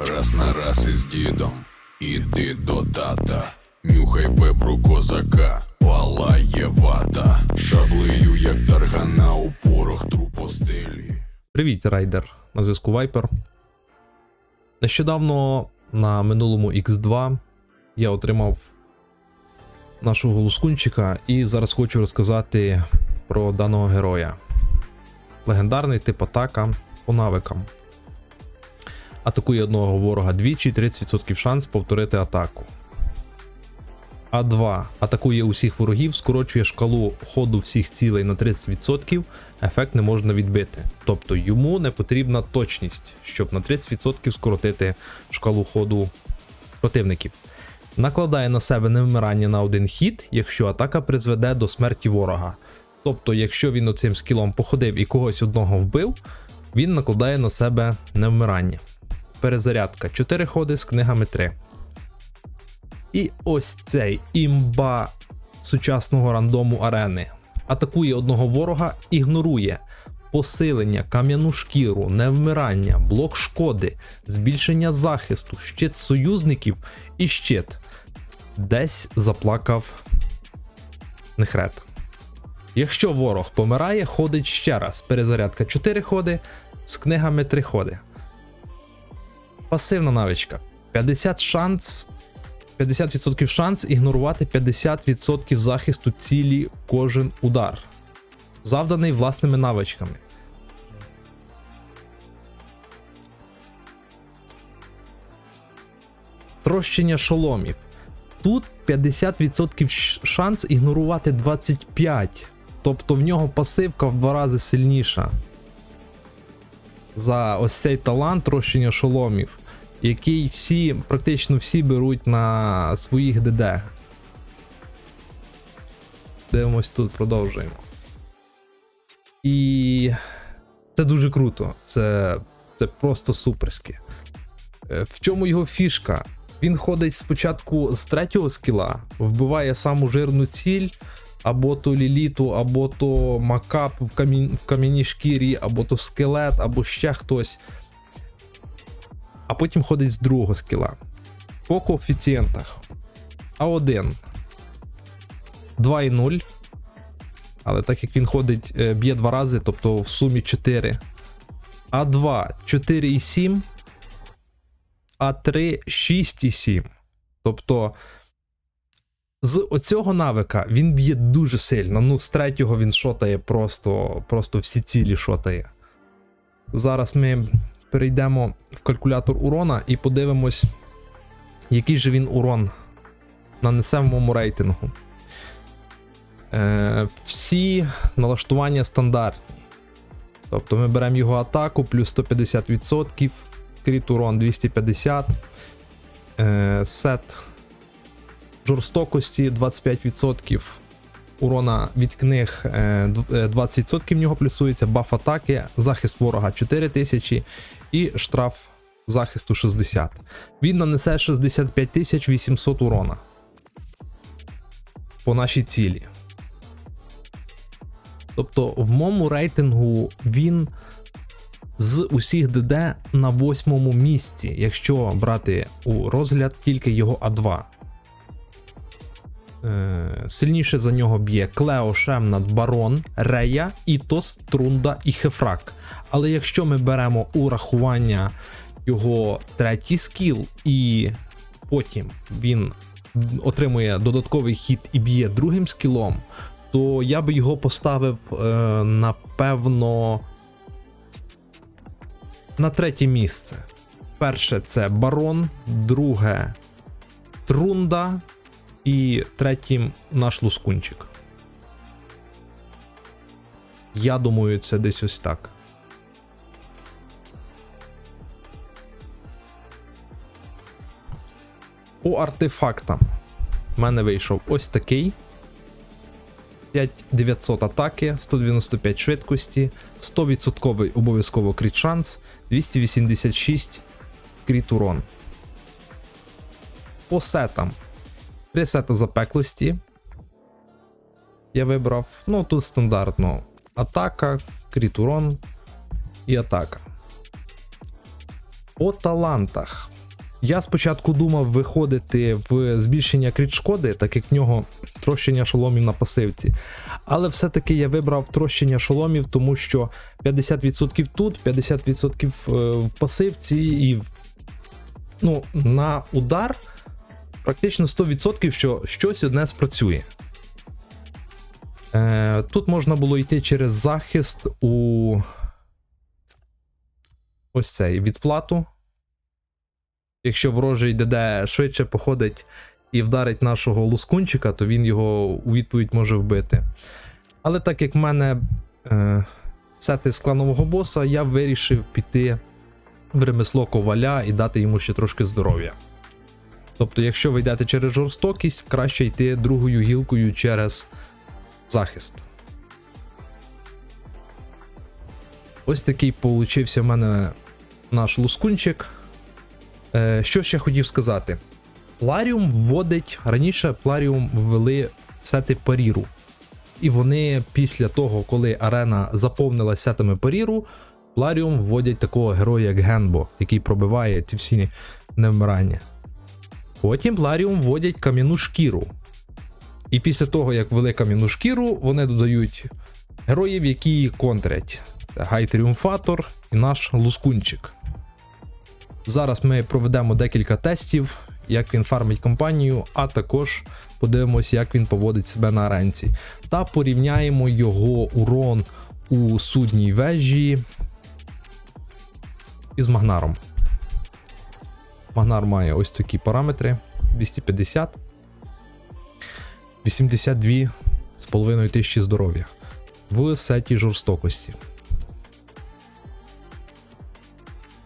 Раз на раз із дідом, іди до тата, нюхай бебру козака, палає вата, шаблею, як таргана у порох трупостелі. Привіт, райдер. На зв'язку Viper. Нещодавно на минулому X2 я отримав нашого лускунчика і зараз хочу розказати про даного героя. Легендарний тип атака по навикам. Атакує одного ворога двічі, 30% шанс повторити атаку. А2 атакує усіх ворогів, скорочує шкалу ходу всіх цілей на 30%, ефект не можна відбити. Тобто йому не потрібна точність, щоб на 30% скоротити шкалу ходу противників. Накладає на себе невмирання на один хід, якщо атака призведе до смерті ворога. Тобто, якщо він оцим скілом походив і когось одного вбив, він накладає на себе невмирання. Перезарядка 4 ходи з книгами 3. І ось цей імба сучасного рандому арени. Атакує одного ворога, ігнорує посилення, кам'яну шкіру, невмирання, блок шкоди, збільшення захисту, щит союзників і щит. Десь заплакав Нехрет. Якщо ворог помирає, ходить ще раз. Перезарядка 4 ходи, з книгами 3 ходи. Пасивна навичка. 50 шанс 50% шанс ігнорувати 50% захисту цілі кожен удар, завданий власними навичками. Трощення шоломів. Тут 50% шанс ігнорувати 25. Тобто в нього пасивка в два рази сильніша. За ось цей талант трощення шоломів який всі, практично всі беруть на своїх ДД. Дивимось тут, продовжуємо. І це дуже круто. Це, це просто суперське. В чому його фішка? Він ходить спочатку з третього скіла, вбиває саму жирну ціль, або то ліліту, або то макап в, камін, в кам'яній шкірі, або то скелет, або ще хтось а потім ходить з другого скіла. По коефіцієнтах А1 2,0. Але так як він ходить, е, б'є два рази, тобто в сумі 4. А2 4,7. А3 6,7. Тобто з оцього навика він б'є дуже сильно. Ну, з третього він шотає просто, просто всі цілі шотає. Зараз ми перейдемо в калькулятор урона і подивимось, який же він урон нанесе в моєму рейтингу. Е, всі налаштування стандартні. Тобто ми беремо його атаку плюс 150%, кріт урон 250, е, сет жорстокості 25%. Урона від книг е, дв- е, 20% в нього плюсується, баф атаки, захист ворога 4000 і штраф захисту 60. Він нанесе 65 800 урона по нашій цілі. Тобто в моєму рейтингу він з усіх ДД на восьмому місці, якщо брати у розгляд тільки його А2. Е, Сильніше за нього б'є Клео, Шемнат, Барон, Рея, Ітос, Трунда і Хефрак. Але якщо ми беремо у рахування його третій скіл, і потім він отримує додатковий хід і б'є другим скілом, то я би його поставив е, напевно на третє місце. Перше це Барон, друге Трунда, і третім наш лускунчик. Я думаю, це десь ось так. По артефактам в мене вийшов ось такий. 5900 атаки, 195 швидкості, 100% обов'язково кріт шанс, 286 кріт урон. По сетам Три запеклості. Я вибрав. Ну, тут стандартно атака, кріт урон і атака. По талантах. Я спочатку думав виходити в збільшення кріт шкоди, так як в нього трощення шоломів на пасивці. Але все-таки я вибрав трощення шоломів, тому що 50% тут, 50% е, в пасивці і в, ну, на удар практично 100% що щось одне спрацює. Е, тут можна було йти через захист у ось цей відплату. Якщо ворожий ДД швидше походить і вдарить нашого лускунчика, то він його у відповідь може вбити. Але так як в мене е, сети з кланового боса, я вирішив піти в ремесло коваля і дати йому ще трошки здоров'я. Тобто, якщо ви йдете через жорстокість, краще йти другою гілкою через захист. Ось такий получився в мене наш лускунчик. Е, що ще хотів сказати? Пларіум вводить. Раніше Пларіум ввели сети паріру. І вони після того, коли арена заповнилася сетами паріру, Пларіум вводять такого героя, як Генбо, який пробиває ці всі невмирання. Потім Пларіум вводять кам'яну шкіру. І після того, як ввели кам'яну шкіру, вони додають героїв, які контрять. Гай Тріумфатор і наш Лускунчик. Зараз ми проведемо декілька тестів, як він фармить компанію, а також подивимося, як він поводить себе на аренці. Та порівняємо його урон у судній вежі із Магнаром. Магнар має ось такі параметри: 250, 82 з половиною тисячі здоров'я в сеті жорстокості.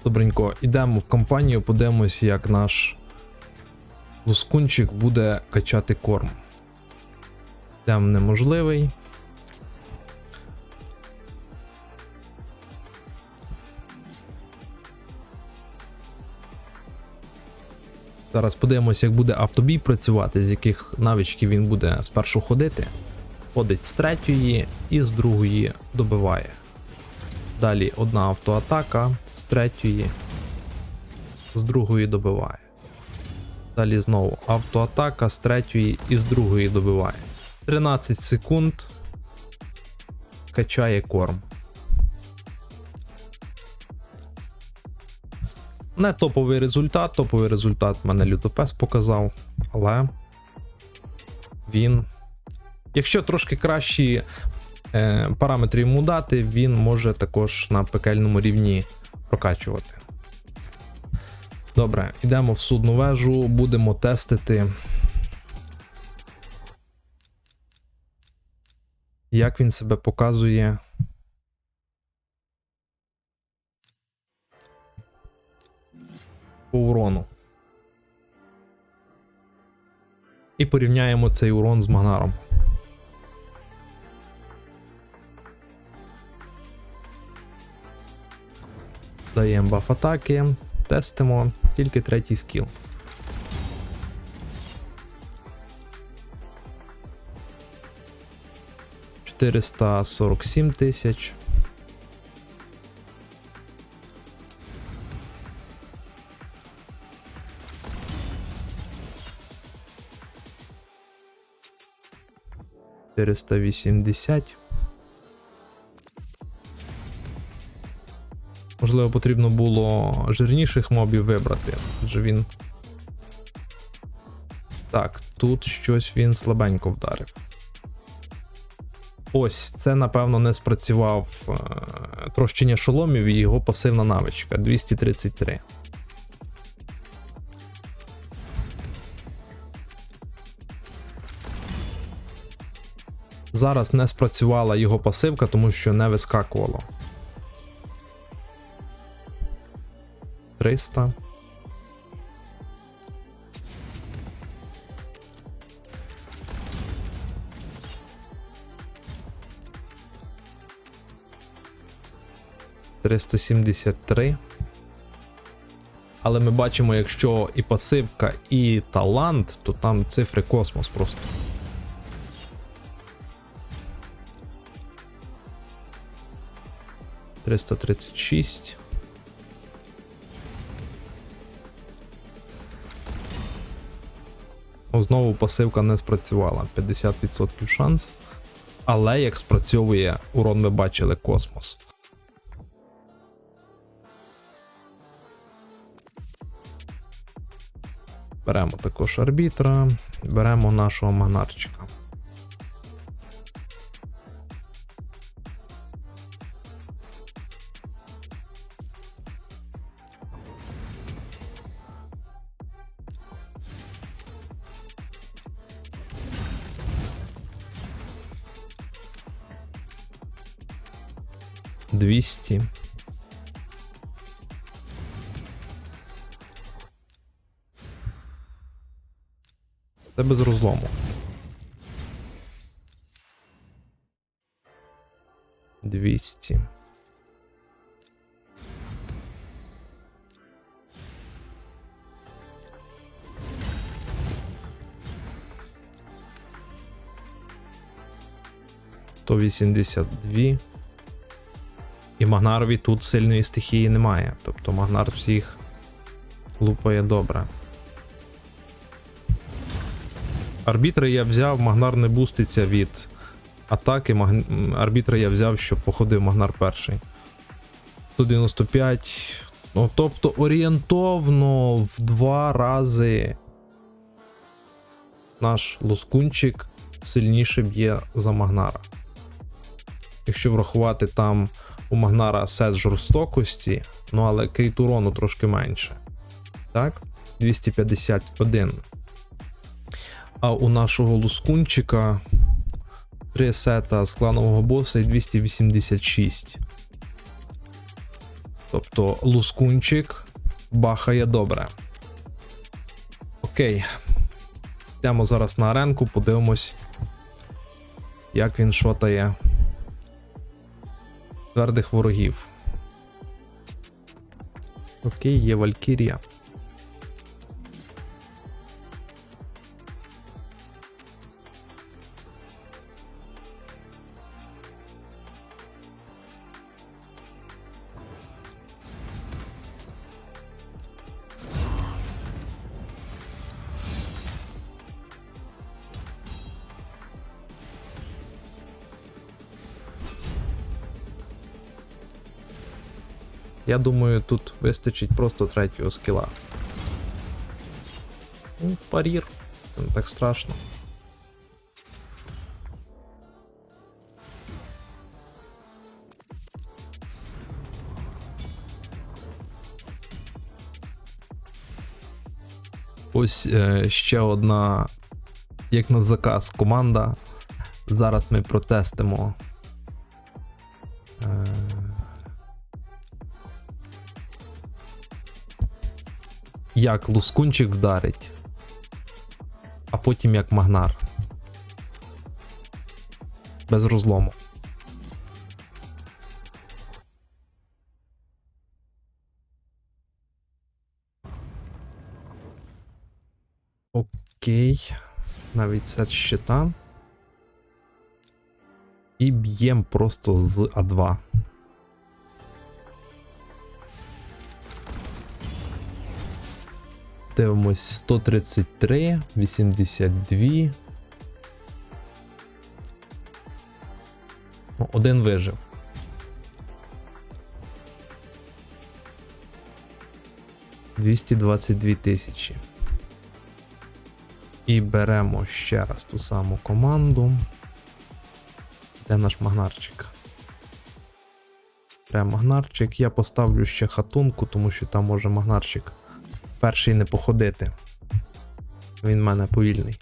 Добренько, ідемо в компанію, подивимось, як наш лускунчик буде качати корм. Йдемо неможливий. Зараз подивимося, як буде автобій працювати, з яких навичків він буде спершу ходити. Ходить з третьої і з другої добиває. Далі одна автоатака з третьої, з другої добиває. Далі знову автоатака з третьої і з другої добиває. 13 секунд. Качає корм. Не топовий результат. Топовий результат мене лютопес показав, але він. Якщо трошки кращі е, параметри йому дати, він може також на пекельному рівні прокачувати. Добре, йдемо в судну вежу, будемо тестити. Як він себе показує. По урону. І порівняємо цей урон з Магнаром. Даємо баф атаки, тестимо, тільки третій скіл. Чотириста сорок тисяч. Чотириста вісімдесят. Можливо, потрібно було жирніших мобів вибрати, адже він. Так, тут щось він слабенько вдарив. Ось, це, напевно, не спрацював е, трощення шоломів і його пасивна навичка 233. Зараз не спрацювала його пасивка, тому що не вискакувало. 300. Триста сімдесят три. Але ми бачимо, якщо і пасивка, і талант, то там цифри космос просто. 336. Знову пасивка не спрацювала. 50% шанс. Але як спрацьовує урон, ми бачили космос. Беремо також арбітра, беремо нашого магнарчика. Двісті. Це без розлому. Двісті. Сто вісімдесят дві. І Магнарові тут сильної стихії немає. Тобто Магнар всіх лупає добре. Арбітри я взяв, Магнар не буститься від атаки. Маг... м, Арбітра я взяв, щоб походив Магнар перший. 195. Ну, тобто орієнтовно в два рази наш лоскунчик сильніше б'є за Магнара. Якщо врахувати там у Магнара сет жорстокості, ну але кріт урону трошки менше. Так? 251. А у нашого лускунчика 3 сета з кланового боса і 286. Тобто лускунчик бахає добре. Окей. Йдемо зараз на аренку, подивимось, як він шотає твердих ворогів. Окей, є Валькірія. Я думаю, тут вистачить просто третього скіла. Ну, парір. Це не так страшно. Ось е, ще одна, як на заказ, команда. Зараз ми протестимо. Е, як лускунчик вдарить, а потім як магнар. Без розлому. Окей. Навіть сет щита. І б'єм просто з А2. Дивимось 133, 82. Ну, Один вижив. Двісті двадцять дві тисячі. І беремо ще раз ту саму команду. Де наш магнарчик? Беремо магнарчик. Я поставлю ще хатунку, тому що там може магнарчик перший не походити. Він в мене повільний.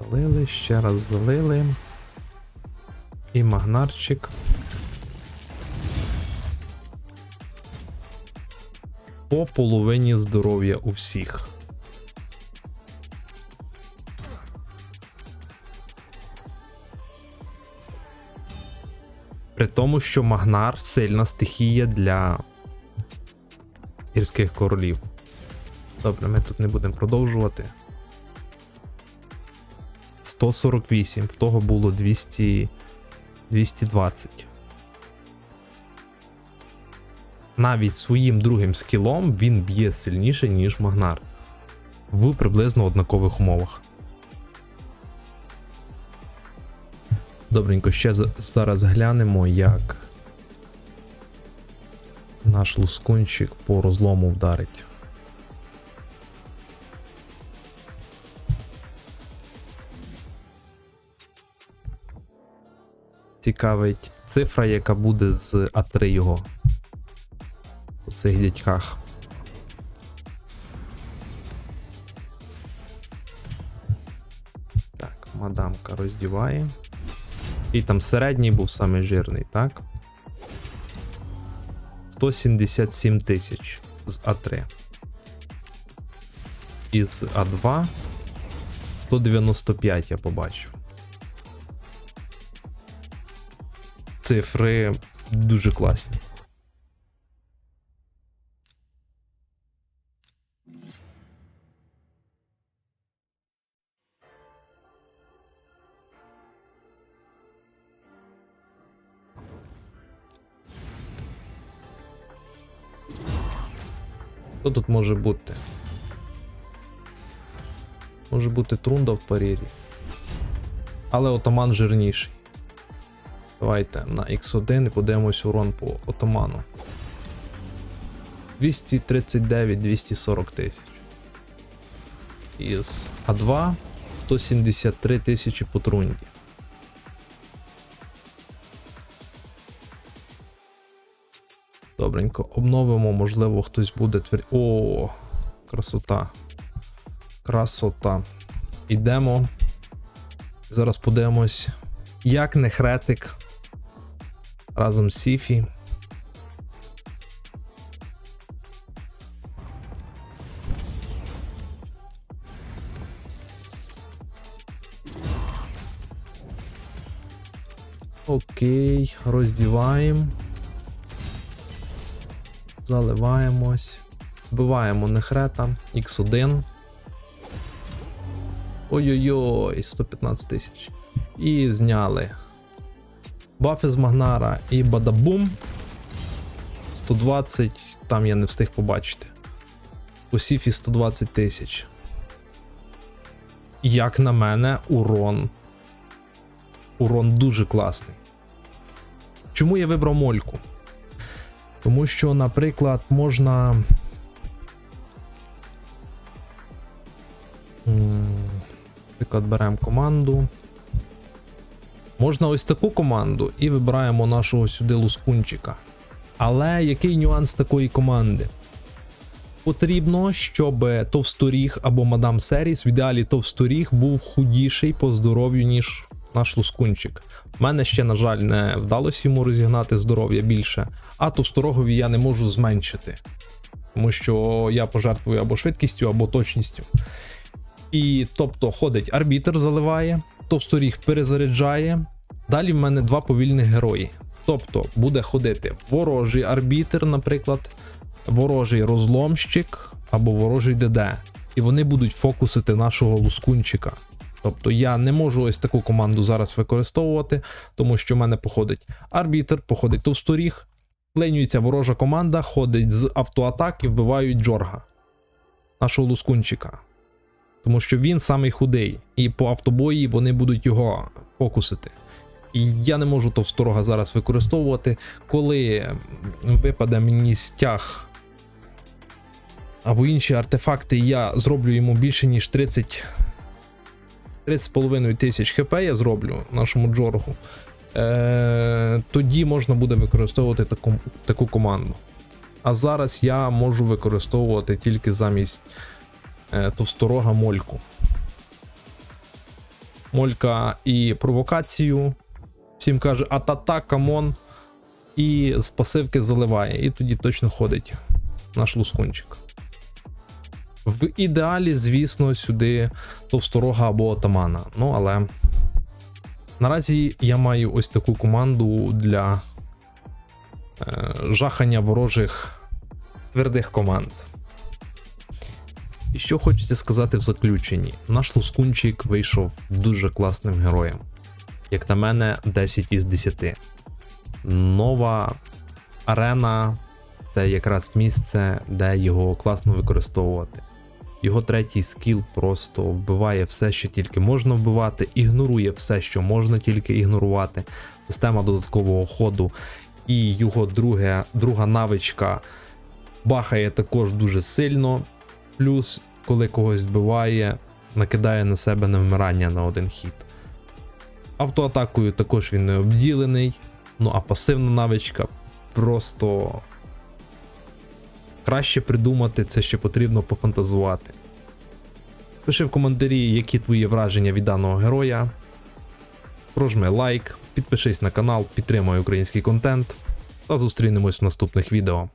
Залили, ще раз залили. І магнарчик. По половині здоров'я у всіх. Тому, що Магнар сильна стихія для гірських королів. Добре, ми тут не будемо продовжувати. 148, в того було 200, 220. Навіть своїм другим скілом він б'є сильніше, ніж Магнар. В приблизно однакових умовах. Добренько, ще зараз глянемо, як наш лускунчик по розлому вдарить. Цікавить цифра, яка буде з А3 його. У цих дядьках. Так, мадамка роздіває. І там середній був самий жирний, так? 177 тисяч з А3. Із А2 195 я побачив. Цифри дуже класні. Що тут може бути? Може бути трунда в парірі. Але отаман жирніший. Давайте на X1 і подивимось урон по отаману. 239-240 тисяч. Із А2 173 тисячі по трунді. Добренько, обновимо, можливо, хтось буде твер... О, красота. Красота. Ідемо. Зараз подивимось, як не хретик разом з Сіфі. Окей, роздіваємо. Заливаємось. Вбиваємо нехрета. X1. Ой-ой-ой, 115 тисяч. І зняли. Бафи з Магнара і бадабум. 120, там я не встиг побачити. У Сіфі 120 тисяч. Як на мене, урон. Урон дуже класний. Чому я вибрав мольку? Тому що, наприклад, можна. Наприклад, беремо команду. Можна ось таку команду і вибираємо нашого сюди лускунчика. Але який нюанс такої команди? Потрібно, щоб товсторіг або мадам Серіс, в ідеалі товсторіг, був худіший по здоров'ю, ніж наш лускунчик. У мене ще, на жаль, не вдалося йому розігнати здоров'я більше, а товсторогові я не можу зменшити. Тому що я пожертвую або швидкістю, або точністю. І тобто ходить арбітр, заливає, товсторіг перезаряджає. Далі в мене два повільних герої. Тобто буде ходити ворожий арбітр, наприклад, ворожий розломщик або ворожий ДД. І вони будуть фокусити нашого лускунчика. Тобто я не можу ось таку команду зараз використовувати, тому що в мене походить арбітр, походить товсторіг, клинюється ворожа команда, ходить з автоатак і вбивають Джорга, нашого лускунчика. Тому що він самий худий, і по автобої вони будуть його фокусити. І я не можу товсторога зараз використовувати, коли випаде мені стяг або інші артефакти, я зроблю йому більше, ніж 30 30,5 тисяч хп я зроблю нашому Джоргу. Е, тоді можна буде використовувати таку, таку команду. А зараз я можу використовувати тільки замість е, товсторога мольку. Молька і провокацію. Всім каже, а-та-та, камон. І з пасивки заливає. І тоді точно ходить наш лускунчик. В ідеалі, звісно, сюди товсторога або отамана. Ну, але наразі я маю ось таку команду для е, жахання ворожих твердих команд. І що хочеться сказати в заключенні: наш лускунчик вийшов дуже класним героєм. як на мене, 10 із 10. Нова арена це якраз місце, де його класно використовувати. Його третій скіл просто вбиває все, що тільки можна вбивати, ігнорує все, що можна тільки ігнорувати. Система додаткового ходу і його друге, друга навичка бахає також дуже сильно. Плюс, коли когось вбиває, накидає на себе невмирання на один хід. Автоатакою також він не обділений. Ну а пасивна навичка просто краще придумати, це ще потрібно пофантазувати. Пиши в коментарі, які твої враження від даного героя. Прожми лайк, підпишись на канал, підтримай український контент та зустрінемось в наступних відео.